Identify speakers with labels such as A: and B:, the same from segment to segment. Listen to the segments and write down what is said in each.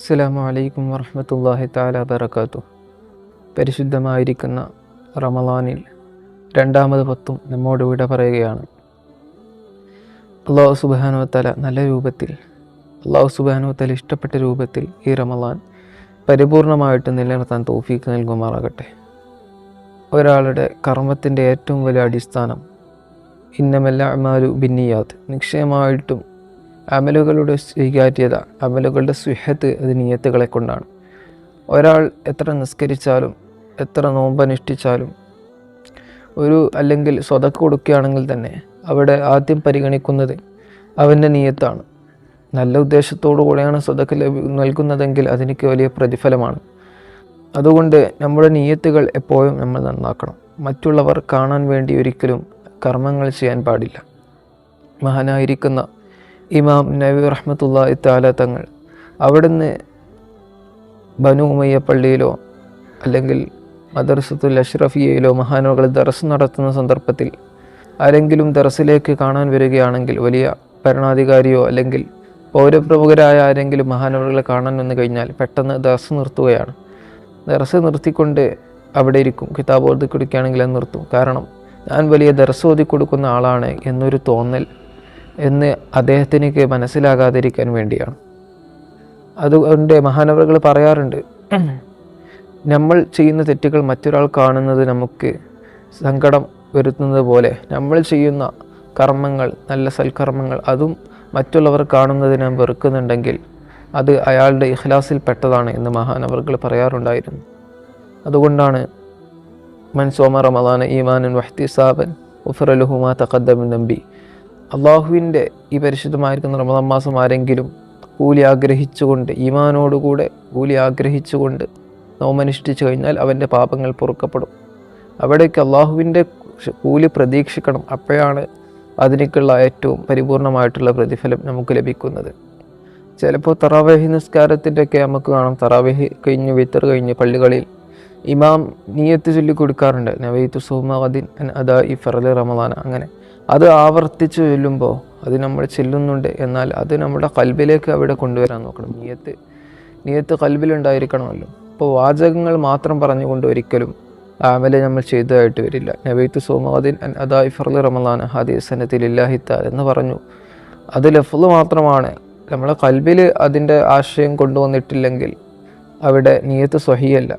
A: അസ്സലാമു അലൈക്കും വറഹമത്തല്ലാഹി താല ബറക്കാത്തു പരിശുദ്ധമായിരിക്കുന്ന റമലാനിൽ രണ്ടാമത് പത്തും നമ്മോട് വിട പറയുകയാണ്. അള്ളാഹു സുബാനുവത്തല നല്ല രൂപത്തിൽ അള്ളാഹു സുബാനുവത്തല ഇഷ്ടപ്പെട്ട രൂപത്തിൽ ഈ റമലാൻ പരിപൂർണമായിട്ട് നിലനിർത്താൻ തോഫീക്ക് നൽകുമാറാകട്ടെ. ഒരാളുടെ കർമ്മത്തിന്റെ ഏറ്റവും വലിയ അടിസ്ഥാനം ഇന്നമല്ല അമാലു ബിന്നിയാത്ത് നിശ്ചയമായിട്ടും അമലുകളുടെ സ്വീകാര്യത അമലുകളുടെ സുഹത്ത് അത് നിയത്തുകളെ കൊണ്ടാണ്. ഒരാൾ എത്ര നിസ്കരിച്ചാലും എത്ര നോമ്പനുഷ്ഠിച്ചാലും ഒരു അല്ലെങ്കിൽ സ്വതക്ക് കൊടുക്കുകയാണെങ്കിൽ തന്നെ അവിടെ ആദ്യം പരിഗണിക്കുന്നത് അവന്റെ നിയത്താണ്. നല്ല ഉദ്ദേശത്തോടു കൂടെയാണ് സ്വതക്ക് നൽകുന്നതെങ്കിൽ അതിനൊക്കെ വലിയ പ്രതിഫലമാണ്. അതുകൊണ്ട് നമ്മുടെ നിയത്തുകൾ എപ്പോഴും നമ്മൾ നന്നാക്കണം. മറ്റുള്ളവർ കാണാൻ വേണ്ടി ഒരിക്കലും കർമ്മങ്ങൾ ചെയ്യാൻ പാടില്ല. മഹാനായിരിക്കുന്ന ഇമാം നബി റഹ്മത്തുള്ള ഇത്താല തങ്ങൾ അവിടുന്ന് ബനു ഉമയ്യ പള്ളിയിലോ അല്ലെങ്കിൽ മദർസത്തുൽ അഷ്റഫിയയിലോ മഹാനുകൾ ദറസ് നടത്തുന്ന സന്ദർഭത്തിൽ ആരെങ്കിലും ദറസിലേക്ക് കാണാൻ വരികയാണെങ്കിൽ വലിയ ഭരണാധികാരിയോ അല്ലെങ്കിൽ പൗരപ്രമുഖരായ ആരെങ്കിലും മഹാനവറുകളെ കാണാൻ വന്നു കഴിഞ്ഞാൽ പെട്ടെന്ന് ദറസ് നിർത്തുകയാണ്. ദറസ് നിർത്തിക്കൊണ്ട് അവിടെ ഇരിക്കും. കിതാബ് ഓതി കൊടുക്കുകയാണെങ്കിൽ അത് നിർത്തും. കാരണം ഞാൻ വലിയ ദർസ് ഓതി കൊടുക്കുന്ന ആളാണ് എന്നൊരു തോന്നൽ എന്ന് അദ്ദേഹത്തിനേക്ക് മനസ്സിലാകാതിരിക്കാൻ വേണ്ടിയാണ്. അതുകൊണ്ട് മഹാനവറുകൾ പറയാറുണ്ട് നമ്മൾ ചെയ്യുന്ന തെറ്റുകൾ മറ്റൊരാൾ കാണുന്നത് നമുക്ക് സങ്കടം വരുത്തുന്നത് പോലെ. നമ്മൾ ചെയ്യുന്ന കർമ്മങ്ങൾ നല്ല സൽക്കർമ്മങ്ങൾ അതും മറ്റുള്ളവർ കാണുന്നതിനെ വെറുക്കുന്നുണ്ടെങ്കിൽ അത് അയാളുടെ ഇഖ്ലാസിൽ പെട്ടതാണ് എന്ന് മഹാനവറുകൾ പറയാറുണ്ടായിരുന്നു. അതുകൊണ്ടാണ് മൻസോമ റമദാന ഈമാനൻ വഹ്തിസാബൻ ഉഫറലുഹുമാ തഖദ്ദമിൻ നമ്പി അള്ളാഹുവിന്റെ ഈ പരിശുദ്ധമായിരിക്കുന്ന റമദാൻ മാസം ആരെങ്കിലും കൂലി ആഗ്രഹിച്ചുകൊണ്ട് ഈമാനോടുകൂടെ കൂലി ആഗ്രഹിച്ചുകൊണ്ട് നോമനുഷ്ഠിച്ചു കഴിഞ്ഞാൽ അവന്റെ പാപങ്ങൾ പൊറുക്കപ്പെടും. അവിടേക്ക് അള്ളാഹുവിന്റെ കൂലി പ്രതീക്ഷിക്കണം. അപ്പോഴാണ് അതിനേക്കുള്ള ഏറ്റവും പരിപൂർണമായിട്ടുള്ള പ്രതിഫലം നമുക്ക് ലഭിക്കുന്നത്. ചിലപ്പോൾ തറാവേഹി നിസ്കാരത്തിന്റെയൊക്കെ നമുക്ക് കാണാം. തറാവേഹി കഴിഞ്ഞ് വിത്തർ കഴിഞ്ഞ് പള്ളികളിൽ ഇമാം നീയത്ത് ചൊല്ലി കൊടുക്കാറുണ്ട് നവൈത്തു സുഹമാദിൻ ഈ ഫറൽ റമദാന അങ്ങനെ അത് ആവർത്തിച്ച് ചൊല്ലുമ്പോൾ അത് നമ്മൾ ചെല്ലുന്നുണ്ട്. എന്നാൽ അത് നമ്മുടെ കൽബിലേക്ക് അവിടെ കൊണ്ടുവരാൻ നോക്കണം. നീയത്ത് നീയത്ത് കൽബിലുണ്ടായിരിക്കണമല്ലോ. അപ്പോൾ വാചകങ്ങൾ മാത്രം പറഞ്ഞുകൊണ്ട് ഒരിക്കലും ആമലെ നമ്മൾ ചെയ്തതായിട്ട് വരില്ല. നബൈത്ത് സോമാദിൻ അദായി ഫർദ് റമലാൻ ഹദീസ് സനത്തിലില്ലാഹിത്ത എന്ന് പറഞ്ഞു. അത് ലഫ്ല് മാത്രമാണ്. നമ്മളെ കൽബിൽ അതിന്റെ ആശയം കൊണ്ടുവന്നിട്ടില്ലെങ്കിൽ അവിടെ നീയത്ത് സ്വഹിയല്ല.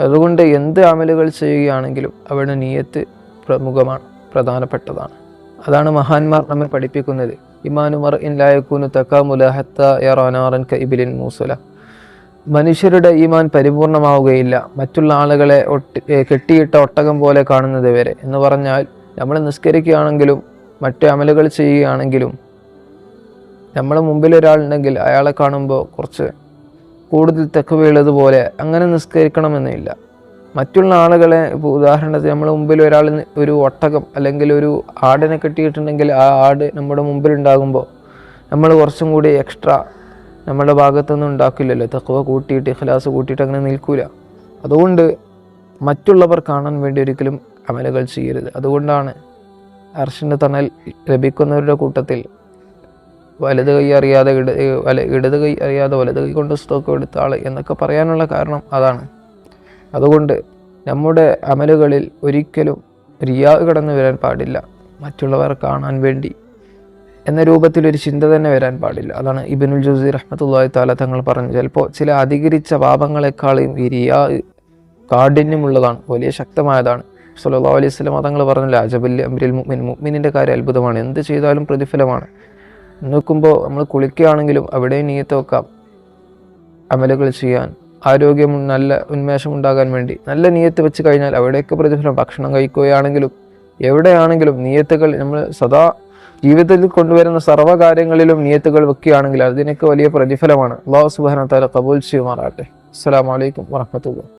A: അതുകൊണ്ട് എന്ത് അമലുകൾ ചെയ്യുകയാണെങ്കിലും അവിടെ നീയത്ത് പ്രമുഖമാണ്. പ്രധാനപ്പെട്ടതാണ്. അതാണ് മഹാന്മാർ നമ്മെ പഠിപ്പിക്കുന്നത്. ഇമാനുമർ ഇൻ ലായക്കൂനു തക്കാമുലഹത്ത യറാനാറൻ കൈബിലിൻ മൂസുല. മനുഷ്യരുടെ ഈമാൻ പരിപൂർണമാവുകയില്ല. മറ്റുള്ള ആളുകളെ ഒട്ടി കെട്ടിയിട്ട ഒട്ടകം പോലെ കാണുന്നത് വരെ. എന്ന് പറഞ്ഞാൽ നമ്മൾ നിസ്കരിക്കുകയാണെങ്കിലും മറ്റു അമലുകൾ ചെയ്യുകയാണെങ്കിലും നമ്മൾ മുമ്പിൽ ഒരാളുണ്ടെങ്കിൽ അയാളെ കാണുമ്പോൾ കുറച്ച് കൂടുതൽ തെക്കുവീളതുപോലെ അങ്ങനെ നിസ്കരിക്കണമെന്നില്ല. മറ്റുള്ള ആളുകളെ ഇപ്പോൾ ഉദാഹരണത്തിന് നമ്മൾ മുമ്പിൽ ഒരാൾ ഒരു ഒട്ടകം അല്ലെങ്കിൽ ഒരു ആടിനെ കെട്ടിയിട്ടുണ്ടെങ്കിൽ ആ ആട് നമ്മുടെ മുമ്പിൽ ഉണ്ടാകുമ്പോൾ നമ്മൾ കുറച്ചും കൂടി എക്സ്ട്രാ നമ്മുടെ ഭാഗത്തുനിന്ന് ഉണ്ടാക്കില്ലല്ലോ. തക്കവ കൂട്ടിയിട്ട് ഇഖ്ലാസ് കൂട്ടിയിട്ട് അങ്ങനെ നിൽക്കൂല. അതുകൊണ്ട് മറ്റുള്ളവർ കാണാൻ വേണ്ടി ഒരിക്കലും അമലുകൾ ചെയ്യരുത്. അതുകൊണ്ടാണ് അർഷിന്റെ തണൽ ലഭിക്കുന്നവരുടെ കൂട്ടത്തിൽ വലത് കൈ അറിയാതെ ഇട ഇടത് കൈ അറിയാതെ വലത് കൈ കൊണ്ട് സ്തോക്കം എടുത്ത ആൾ എന്നൊക്കെ പറയാനുള്ള കാരണം അതാണ്. അതുകൊണ്ട് നമ്മുടെ അമലുകളിൽ ഒരിക്കലും റിയാ കടന്നു വരാൻ പാടില്ല. മറ്റുള്ളവർ കാണാൻ വേണ്ടി എന്ന രൂപത്തിൽ ഒരു ചിന്ത തന്നെ വരാൻ പാടില്ല. അതാണ് ഇബിനുൽ ജുസി റഹ്മത്തുള്ളി താല തങ്ങൾ പറഞ്ഞു ചിലപ്പോൾ ചില അധികരിച്ച പാപങ്ങളെക്കാളും ഈ റിയാ കാഠിന്യമുള്ളതാണ് വലിയ ശക്തമായതാണ്. സല്ലാ അലൈഹി സ്വലം തങ്ങൾ പറഞ്ഞില്ല അജബല്ലി അമ്രിൽ മുഅ്മിൻ മുഅ്മിനിന്റെ കാര്യം അത്ഭുതമാണ്. എന്ത് ചെയ്താലും പ്രതിഫലമാണ്. നോക്കുമ്പോൾ നമ്മൾ കുളിക്കുകയാണെങ്കിലും അവിടെ നീയത്ത് വെക്കാം അമലുകൾ ചെയ്യാൻ ആരോഗ്യം നല്ല ഉന്മേഷം ഉണ്ടാകാൻ വേണ്ടി. നല്ല നീയത്ത് വെച്ച് കഴിഞ്ഞാൽ അവിടെയൊക്കെ പ്രതിഫലം. ഭക്ഷണം കഴിക്കുകയാണെങ്കിലും എവിടെയാണെങ്കിലും നീയത്തുകൾ നമ്മൾ സദാ ജീവിതത്തിൽ കൊണ്ടുവരുന്ന സർവകാര്യങ്ങളിലും നീയത്തുകൾ വെക്കുകയാണെങ്കിൽ അതിനൊക്കെ വലിയ പ്രതിഫലമാണ്. അള്ളാഹു സുബാന താല കബൂൽ ചെയ്യുമാറാട്ടെ അസ്സാം വലൈക്കും വാഹമത്തുള്ള